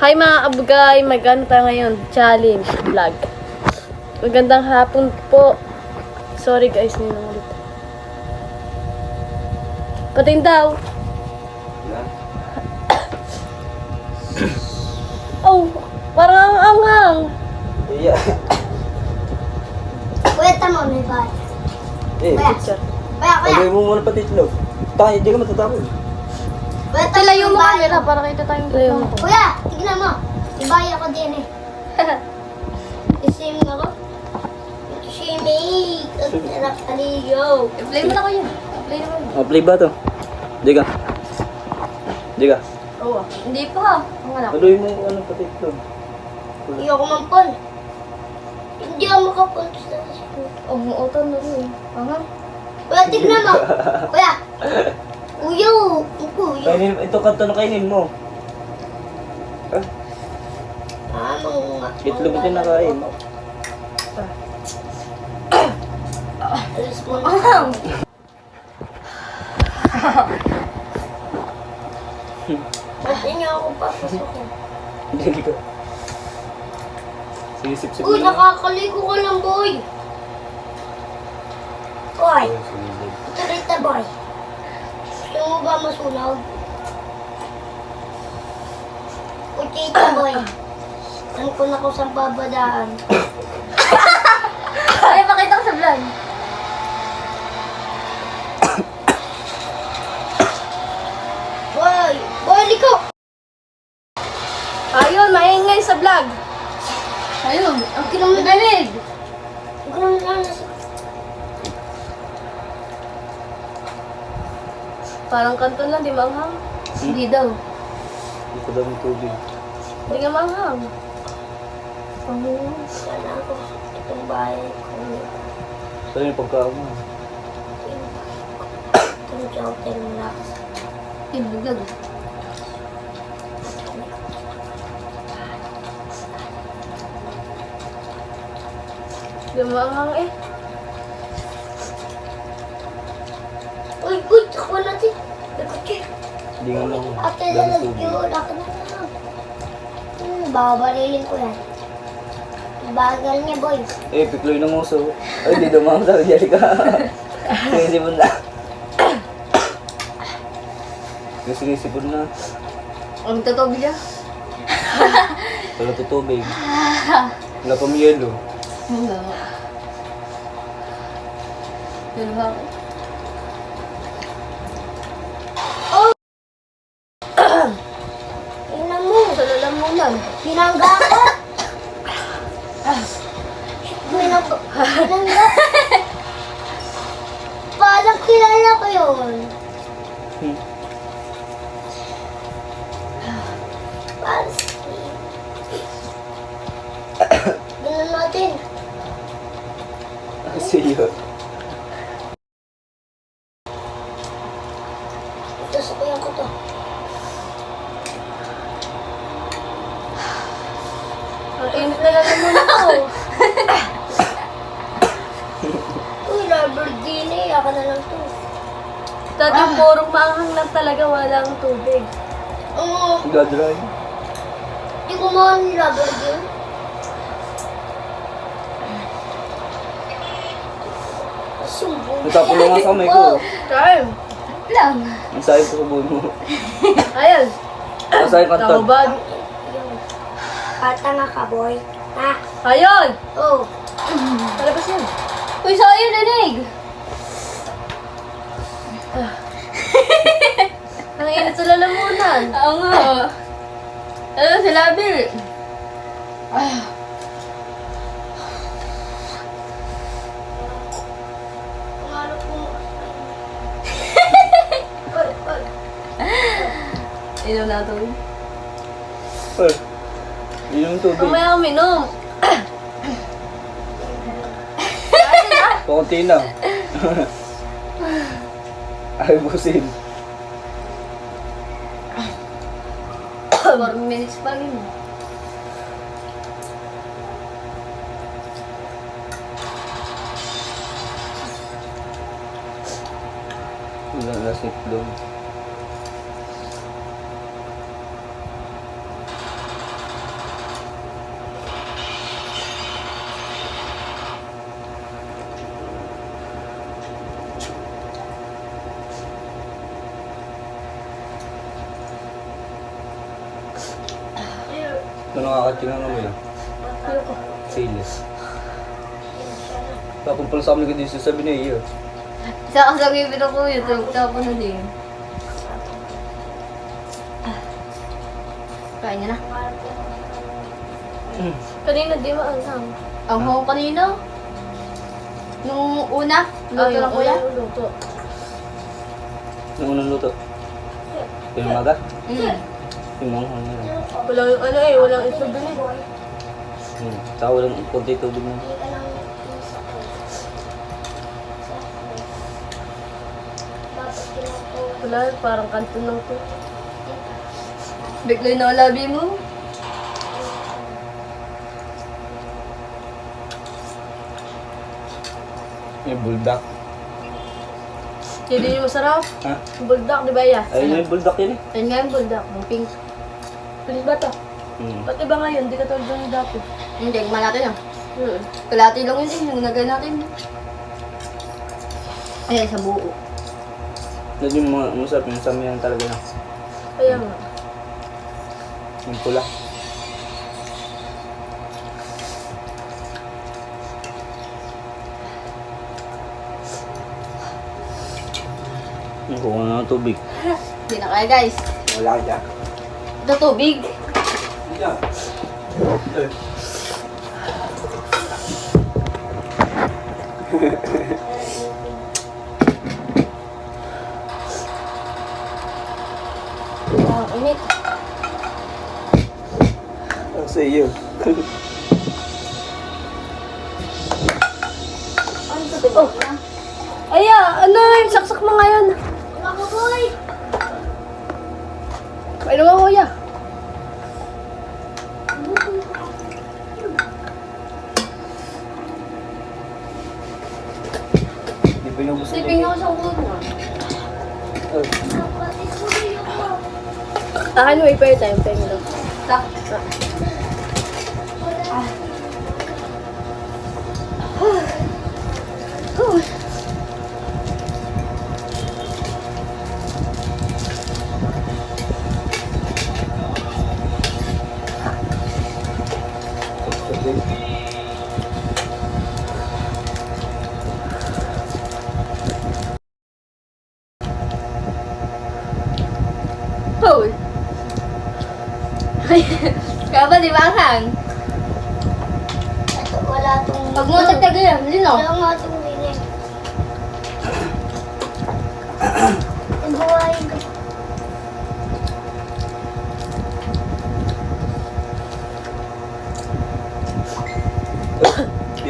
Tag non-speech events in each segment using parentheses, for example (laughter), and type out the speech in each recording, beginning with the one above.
Hi mga abugay, magano tayo ngayon? Challenge vlog. Magandang hapon po. Sorry guys, ninong ulit. Pating daw. (coughs) Oh, parang ang anghang. Iya. Kuya, tama may bahay. Eh, Picture. kuya, kuya. pagay mo muna pati itlog. Tayo, di ka matatapos. Tilayo may mo camera para kita tayong tayo mo. Kuya, tignan mo. Ibay ako din eh. (laughs) Isim ako. Shimmy. Ang sarap kaliyo. I-play mo na kayo. I-play mo. Oh, play ba to? Di ka. Di ka. Oo. Hindi pa. Ang anak. Tuloy mo ano pati itlog. Hindi ako mampon. Hindi ako makapunta sa school. Oh, muutan na rin. Anghang. Kuya, tignan mo. (laughs) Kuya. Kuya, kuya. Kainin, ito kanto na kainin mo. Ah, Ah, mga... itlog din nakain. Alas mo. Anghang. Ba't niya ako papasukin? Hindi ka. Sige, sip-sip Uy, na. nakakaligo ka lang, boy. Boy, ito boy. Gusto mo ba masunog? Tita, boy. Alam ko na kung saan babadaan. (laughs) Ay, pakita ko sa vlog. Boy, boy, liko! Ayun, maingay sa vlog. Ayun, ang kinamagalig. Ganun lang nasa... Parang kanto lang, di manghang. Hindi daw. Hindi ko daw ng tubig. Hindi nga manghang. Panghang. Sana ako itong bahay ko. Saan yung pagkaon mo? Itong chowder mo lang. Ibugag. Di manghang eh. Uy, takbo natin. Yun. Hindi nga lang. Ate, Dami lalag tubig. yun. Ako na lang. Hmm, babarilin ko yan. Bagal niya, boy. Eh, pikloy ng uso. Ay, di dumang sa kanya ka. (laughs) Sinisipon na. Sinisipon na. Ang totoo niya. Wala to tubig. Wala pang yelo. Wala. Pero ba mo. Sa lalamunan. Binangga ka. Binangga. Binangga. Parang kilala ko yun. Hmm. Parang Ganun natin. Siyo. Ito sa kuya ko to. Ang init na lalamunan ko. Uy, Lamborghini. Ako na lang to. Dati purong maanghang lang talaga, walang tubig. Oo. Gadry. Hindi ko mahal ni Lamborghini. Sumbong. Nga sa kamay ko. Time. Lang. Ang sayo ko sa buhay mo. (laughs) Ayun. Ang sayo ka to. Taubad. Patanga ka, boy. Ha? Ayun. Oh. Palabas yun. Uy, sa'yo, linig. (laughs) Ang init sa lalamunan. Oo nga. Ano, si Labi. Pangalo ko. Inom na ito. Eh, yung tubig. Mamaya uminom. (coughs) Pakunti na. (coughs) Ay, busin. 4 minutes pa rin. Wala na sitlog. Ito nakakatinga naman yun. Ayoko. Silis. Tapos pala sa amin ko dito sabi niya iyo. Sa kasagay pero ko yun, tulog ako na din. Kain niya na. Kanina di ba ang Ang hong kanino? Nung una, luto ng kuya? Luto. Yung unang luto. Yung maga. Mm. Yung manghang yun. Walang ano eh, walang itlog dun eh. Hmm. Saka walang konti tubig na. Wala, parang kanto lang to. Bigla na labi mo. Yung buldak. Hindi yung masarap. Ha? Buldak, di ba ya? Ayun yung buldak yun eh. Ayun nga yung bulldog, yung pink. Pili ba to? Hmm. Ba't iba ngayon? Di ka tulad ng dati. Hindi, guma natin ah. Hmm. Kalati lang yun eh, yung nagay natin. Ayan, sa buo. Yung mga masarap yung samyang talaga na. Kaya nga. Yung pula. Yung kuha na ng tubig. Hindi na kaya guys. Wala ka dyan. Ito tubig. Ang init. Sa iyo. Ano? Oh. Aya, ano yung saksak mo ngayon? Mga boy! Ano nga kuya? Yung gusto Sleeping ako sa ulo mo. Ko. Akin mo, ipayo tayo. Tayo mo. Sa. Hoy!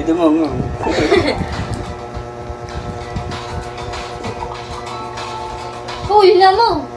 Dito mo nga. Hoy, yun mo.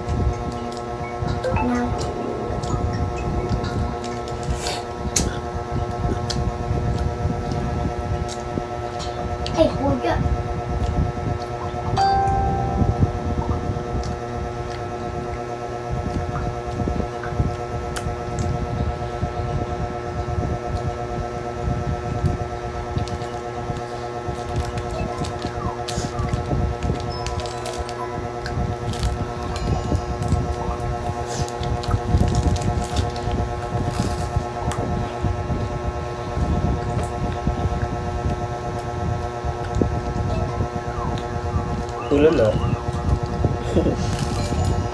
Tulala.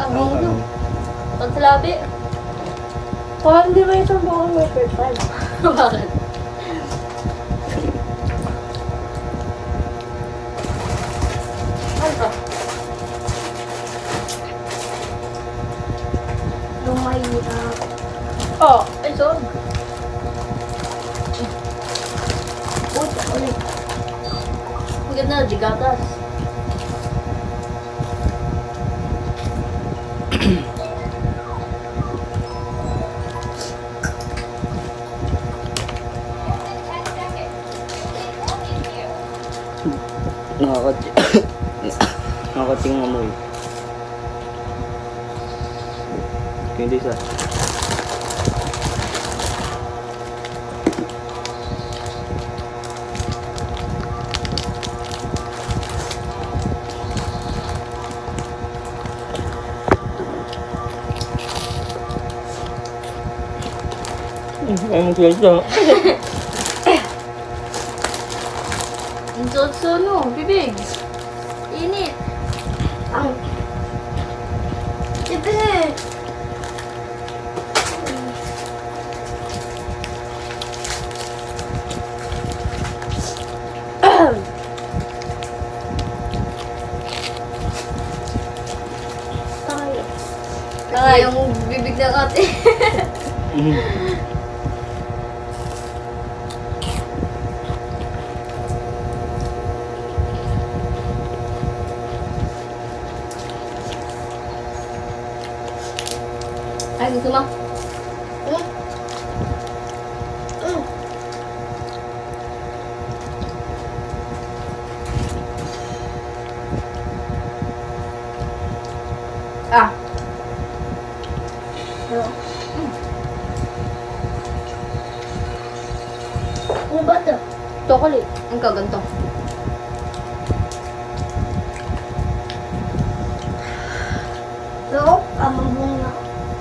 Ang mo. Pag labi. Parang di ba isang buong may first time? (laughs) Bakit? Ano to? Lumahirap. Oh, ay so. Uy, ulit. Ang ganda, di gatas. Nakakating amoy. Hindi sa... Ay, magsalita. Ang so no, bibig. 哦对。嗯还有什么？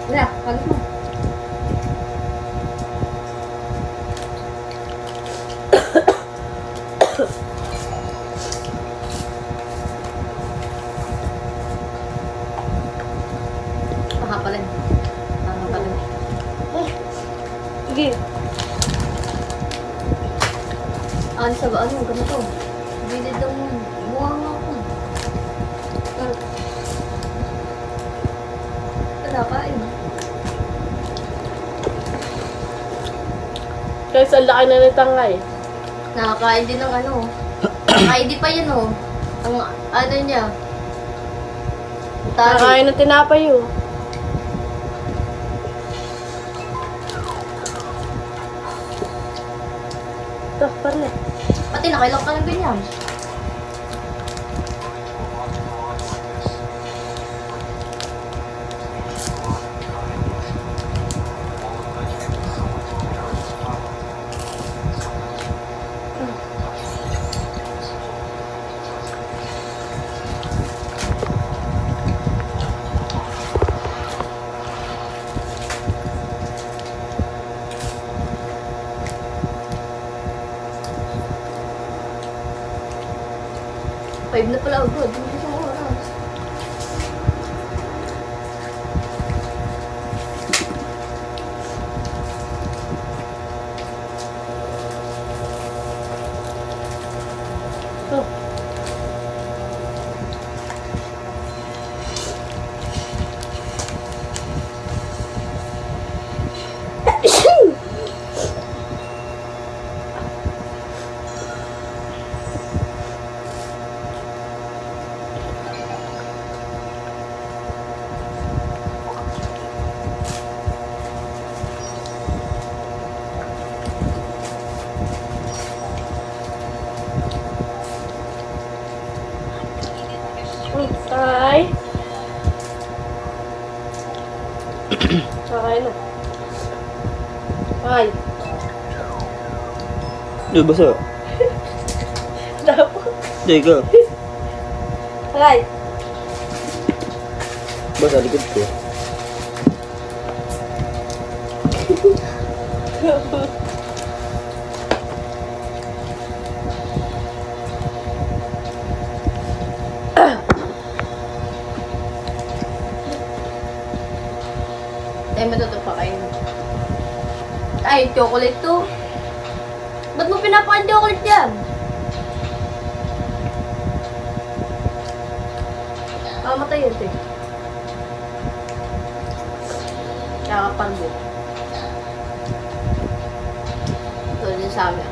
Wala, kagat mo. Pakapalin. Pakapalin. Sige. Ano sa ba? Ano? Ganito. Bilid daw mo. Mukha nga ako. Ah. Wala pa eh. Laki na ni Tangay. Nakakain din ng ano. Nakakain din pa yun oh. Ang ano niya. Tali. Nakakain ng tinapay oh. Ito, parle. Pati nakailang ka ng ganyan. Five na pala agad. Hindi siya oras. Oh. Mm, Tay. Kakain na. Tay. Di, basa. Dapo. Di, ikaw. Tay. Basa, likod ko. Ay, matuto pa kayo. Ay, chocolate to. Ba't mo pinapakain chocolate yan? Mamatay yun, te. Kakapan mo. Ito din sa amin.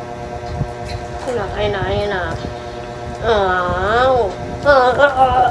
Kinakain na, ayun na. Ah, ah, ah. Ah!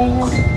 Bye.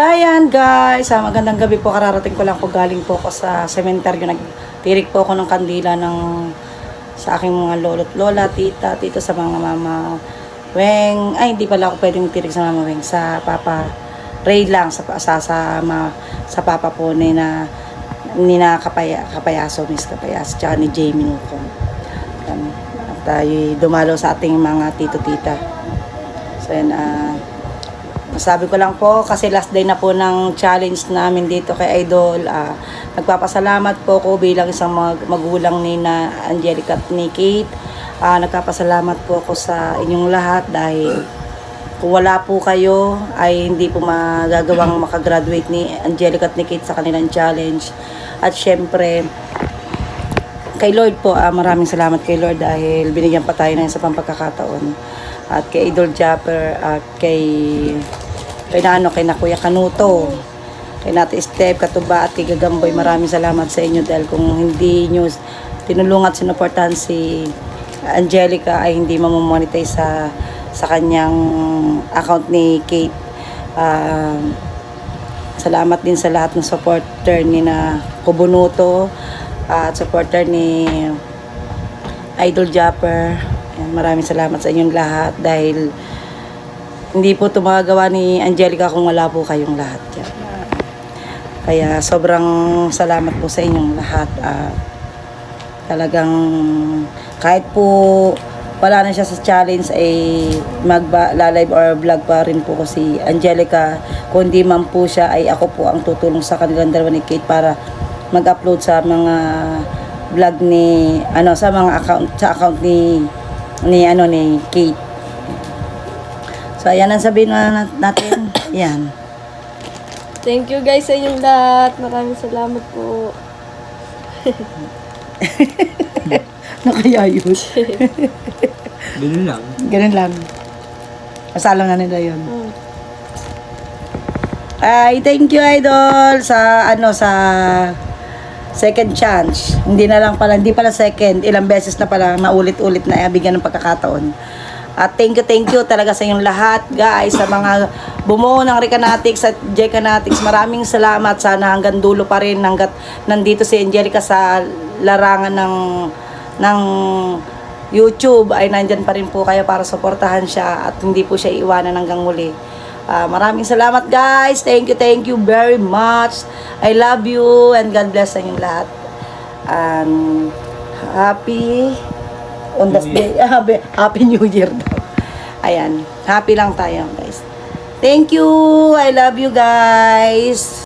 So ayan guys, ah, magandang gabi po. Kararating ko lang po galing po ako sa cemetery. Nagtirik po ako ng kandila ng sa aking mga lolo't lola, tita, tito sa mga mama Weng. Ay, hindi pala ako pwedeng tirik sa mama Weng. Sa papa Ray lang, sa, sa, sa, ma, sa papa po ni na ni na kapaya, kapayaso, Miss Kapayaso, tsaka ni Jamie Nukong. Yan. At tayo dumalo sa ating mga tito-tita. So yan, ah, Masabi ko lang po kasi last day na po ng challenge namin dito kay Idol. Ah, nagpapasalamat po ko bilang isang mag- magulang ni na Angelica at ni Kate. Ah, nagpapasalamat po ako sa inyong lahat dahil kung wala po kayo ay hindi po magagawang makagraduate ni Angelica at ni Kate sa kanilang challenge. At syempre, kay Lord po, ah, maraming salamat kay Lord dahil binigyan pa tayo ng isa pang. At kay Idol Japper at kay kay Nano, kay na Kuya Kanuto, kay Nati Step, Katuba at kay Gagamboy. Maraming salamat sa inyo dahil kung hindi nyo tinulungan at sinuportahan si Angelica ay hindi mamomonetize sa sa kanyang account ni Kate. Ah, Salamat din sa lahat ng supporter ni na Kubunuto at supporter ni Idol Japper. Maraming salamat sa inyong lahat dahil hindi po ito magagawa ni Angelica kung wala po kayong lahat. Yan. Kaya sobrang salamat po sa inyong lahat. Ah, talagang kahit po wala na siya sa challenge ay magba live or vlog pa rin po ko si Angelica kundi man po siya ay ako po ang tutulong sa kanilang dalawa ni Kate para mag-upload sa mga vlog ni ano sa mga account sa account ni ni ano ni Kate So ayan ang sabihin na nat- natin (coughs) yan Thank you guys sa inyong lahat. Maraming salamat po. (laughs) nakayayos (laughs) Ganun lang. ganun lang masalam na nila yun Mm. Ay, thank you idol sa ano sa second chance. Hindi na lang pala, hindi pala second, ilang beses na pala naulit-ulit na bigyan ng pagkakataon. At thank you, thank you talaga sa inyong lahat, guys, sa mga bumuo ng Recanatics at Jecanatics. Maraming salamat. Sana hanggang dulo pa rin, hanggat nandito si Angelica sa larangan ng ng YouTube ay nandyan pa rin po kayo para suportahan siya at hindi po siya iwanan hanggang muli. Ah, maraming salamat guys. Thank you, thank you very much. I love you and God bless sa inyong lahat. Um, happy on the day. (laughs) Happy, happy New Year daw. Ayan, happy lang tayo guys. Thank you! I love you guys!